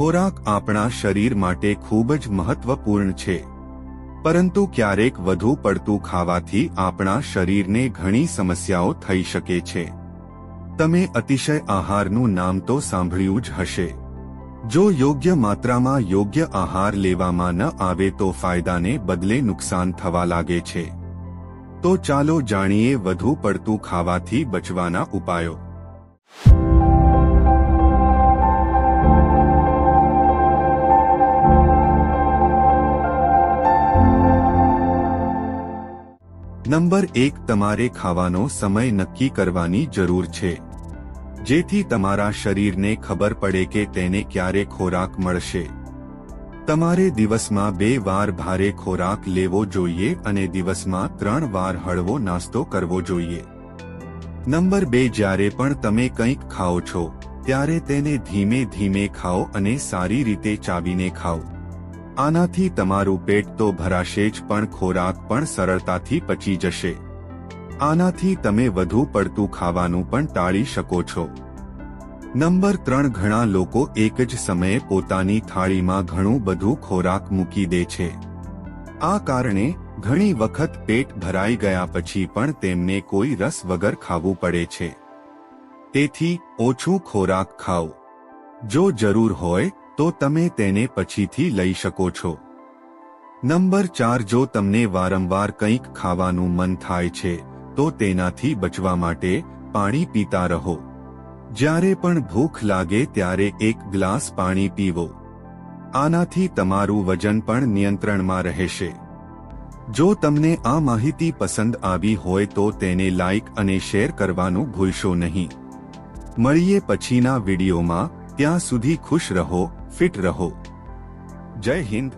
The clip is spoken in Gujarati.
ખોરાક આપણા શરીર માટે ખૂબ જ મહત્વપૂર્ણ છે. પરંતુ ક્યારેક વધુ પડતું ખાવાથી આપણા શરીરને ઘણી સમસ્યાઓ થઈ શકે છે. તમે અતિશય આહારનું નામ તો સાંભળ્યું જ હશે. જો યોગ્ય માત્રામાં યોગ્ય આહાર લેવામાં ન આવે તો ફાયદાને બદલે નુકસાન થવા લાગે છે. તો ચાલો જાણીએ વધુ પડતું ખાવાથી બચવાના ઉપાયો. નંબર એક તમારે ખાવાનો સમય નક્કી કરવાની જરૂર છે. જેથી તમારા શરીરને ખબર પડે કે તેને ક્યારે ખોરાક મળશે. તમારે દિવસમાં બે વાર ભારે ખોરાક લેવો જોઈએ અને દિવસમાં ત્રણ વાર હળવો નાસ્તો કરવો જોઈએ. નંબર બે, જ્યારે પણ તમે કંઈક ખાઓ છો, ત્યારે તેને ધીમે ધીમે ખાઓ અને સારી રીતે ચાવીને ખાઓ. આનાથી તમારું પેટ તો ભરાશે જ પણ ખોરાક પણ સરળતાથી પચી જશે. આનાથી તમે વધુ પડતું ખાવાનું પણ ટાળી શકો છો. નંબર ત્રણ, ઘણા લોકો એક જ સમયે પોતાની થાળીમાં ઘણું બધું ખોરાક મૂકી દે છે. આ કારણે ઘણી વખત પેટ ભરાઈ ગયા પછી પણ તેમને કોઈ રસ વગર ખાવું પડે છે. તેથી, ઓછું ખોરાક ખાઓ. જો જરૂર હોય તો તમે તેને પછીથી લઈ શકો છો. નંબર ચાર, જો તમને વારંવાર કંઈક ખાવાનું મન થાય છે, તો તેનાથી બચવા માટે પાણી પીતા રહો. જ્યારે પણ ભૂખ લાગે ત્યારે એક ગ્લાસ પાણી પીવો. આનાથી તમારું વજન પણ નિયંત્રણમાં રહેશે. જો તમને આ માહિતી પસંદ આવી હોય તો તેને લાઇક અને શેર કરવાનું ભૂલશો નહીં. મળીએ પછીના વિડીયોમાં, ત્યાં સુધી ખુશ રહો. ફિટ રહો. જય હિન્દ.